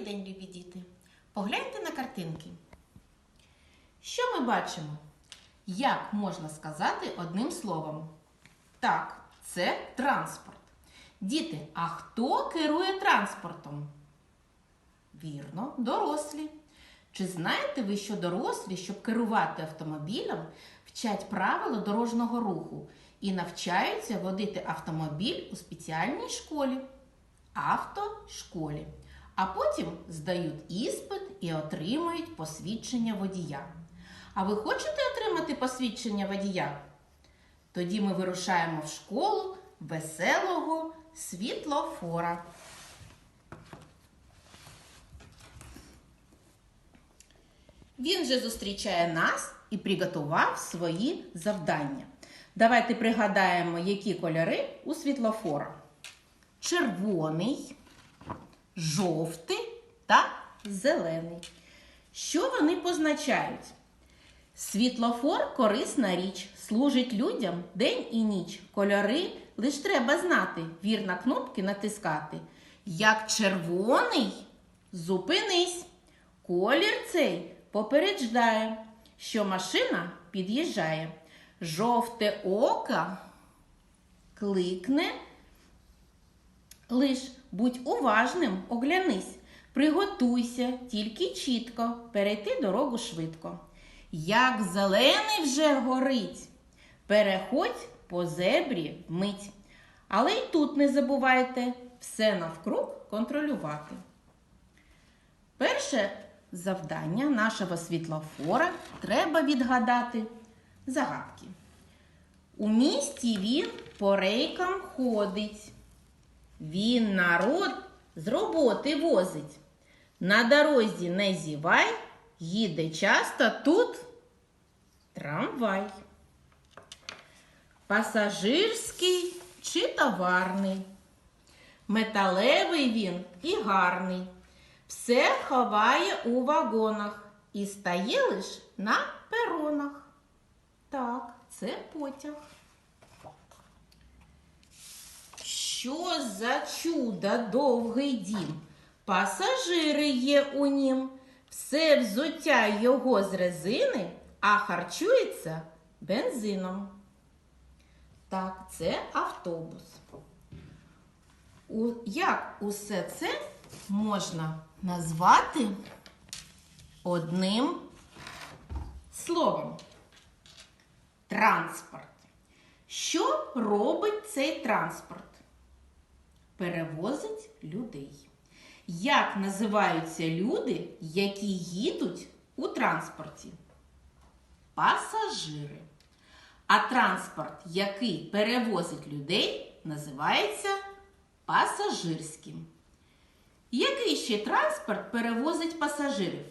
Добрий день, любі діти! Погляньте на картинки. Що ми бачимо? Як можна сказати одним словом? Так, це транспорт. Діти, а хто керує транспортом? Вірно, дорослі. Чи знаєте ви, що дорослі, щоб керувати автомобілем, вчать правила дорожнього руху і навчаються водити автомобіль у спеціальній школі? автошколі. А потім здають іспит і отримують посвідчення водія. А ви хочете отримати посвідчення водія? Тоді ми вирушаємо в школу веселого світлофора. Він же зустрічає нас і приготував свої завдання. Давайте пригадаємо, які кольори у світлофора червоний, жовтий та зелений. Що вони позначають? Світлофор корисна річ, служить людям день і ніч. Кольори лиш треба знати, вірно кнопки натискати. Як червоний, зупинись. Колір цей попереджає, що машина під'їжджає. Жовте око кликне Лиш будь уважним, оглянись, приготуйся, тільки чітко, перейти дорогу швидко. Як зелений вже горить, переходь по зебрі вмить. Але й тут не забувайте все навкруг контролювати. Перше завдання нашого світлофора треба відгадати загадки. У місті він по рейкам ходить. Він народ з роботи возить. На дорозі не зівай, їде часто тут трамвай. Пасажирський чи товарний. Металевий він і гарний. Все ховає у вагонах і стає лиш на перонах. Так, це потяг. Що за чудо довгий дім? Пасажири є у нім, все взуття його з резини, а харчується бензином. Так, це автобус. У, Як усе це можна назвати одним словом? Транспорт. Що робить цей транспорт? Перевозить людей. Як називаються люди, які їдуть у транспорті? Пасажири. А транспорт, який перевозить людей, називається пасажирським. Який ще транспорт перевозить пасажирів?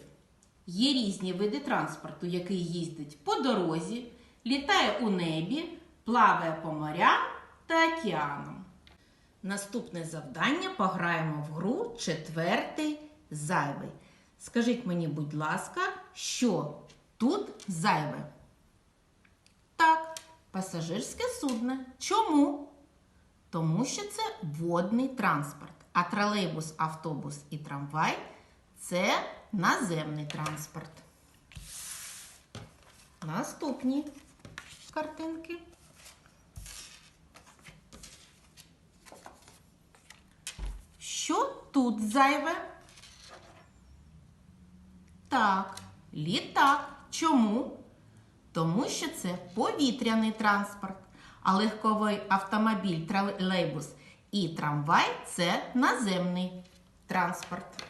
Є різні види транспорту, який їздить по дорозі, літає у небі, плаває по морям та океанам. Наступне завдання пограємо в гру четвертий зайвий. Скажіть мені, будь ласка, що тут зайве? Так, пасажирське судно. Чому? Тому що це водний транспорт. А тролейбус, автобус і трамвай це наземний транспорт. Наступні картинки. Що тут зайве? Так, літак. Чому? Тому що це повітряний транспорт, а легковий автомобіль, тролейбус і трамвай це наземний транспорт.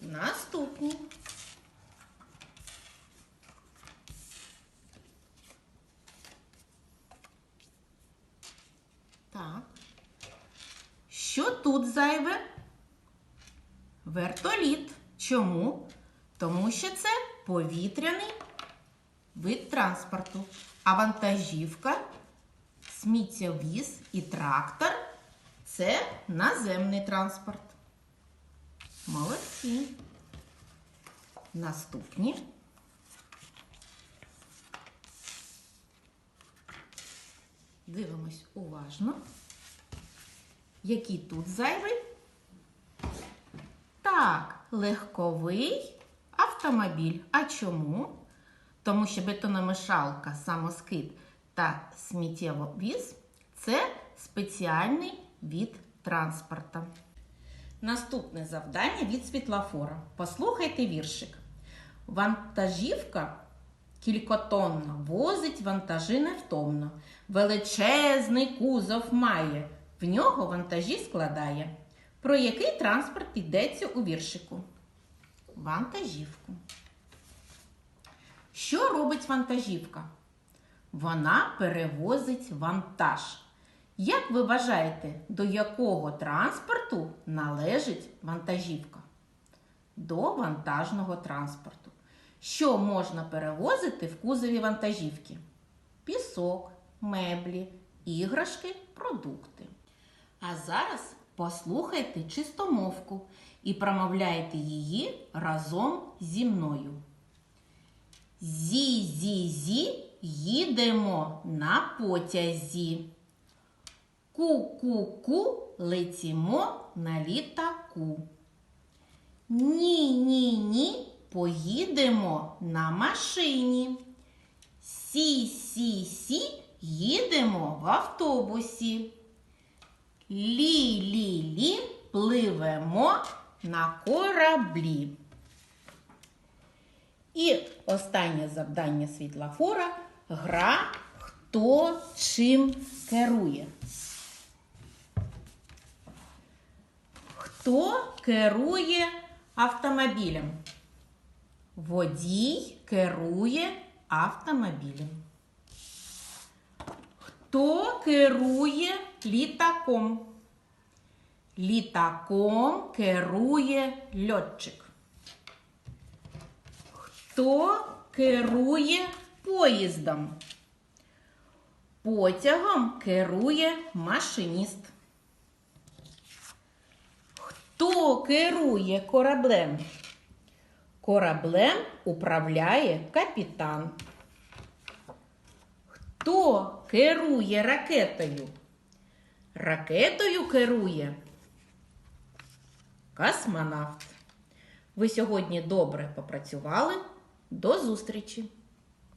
Наступні. Так. Що тут зайве? Вертоліт. Чому? Тому що це повітряний вид транспорту. А вантажівка, сміттєвіз і трактор це наземний транспорт. Молодці. Наступні. Дивимось уважно. Який тут зайвий? Так, легковий автомобіль. А чому? Тому що бетономішалка, самоскид та сміттєвовіз це спеціальний від транспорта. Наступне завдання від світлофора. Послухайте віршик. Вантажівка кількотонна возить вантажі невтомно. Величезний кузов має, в нього вантажі складає. Про який транспорт йдеться у віршику? Вантажівку. Що робить вантажівка? Вона перевозить вантаж. Як ви вважаєте, до якого транспорту належить вантажівка? До вантажного транспорту. Що можна перевозити в кузові вантажівки? Пісок, меблі, іграшки, продукти. А зараз послухайте чистомовку і промовляйте її разом зі мною. Зі-зі-зі їдемо на потязі. Ку-ку-ку летімо на літаку. Ні-ні-ні поїдемо на машині. Сі-сі-сі їдемо в автобусі. Лі-лі-лі пливемо на кораблі. І останнє завдання світлофора гра хто чим керує. Хто керує автомобілем? Водій керує автомобілем. Хто керує літаком? Літаком керує льотчик. Хто керує поїздом? Потягом керує машиніст. Хто керує кораблем? Кораблем управляє капітан. Хто керує ракетою? Ракетою керує космонавт. Ви сьогодні добре попрацювали. До зустрічі!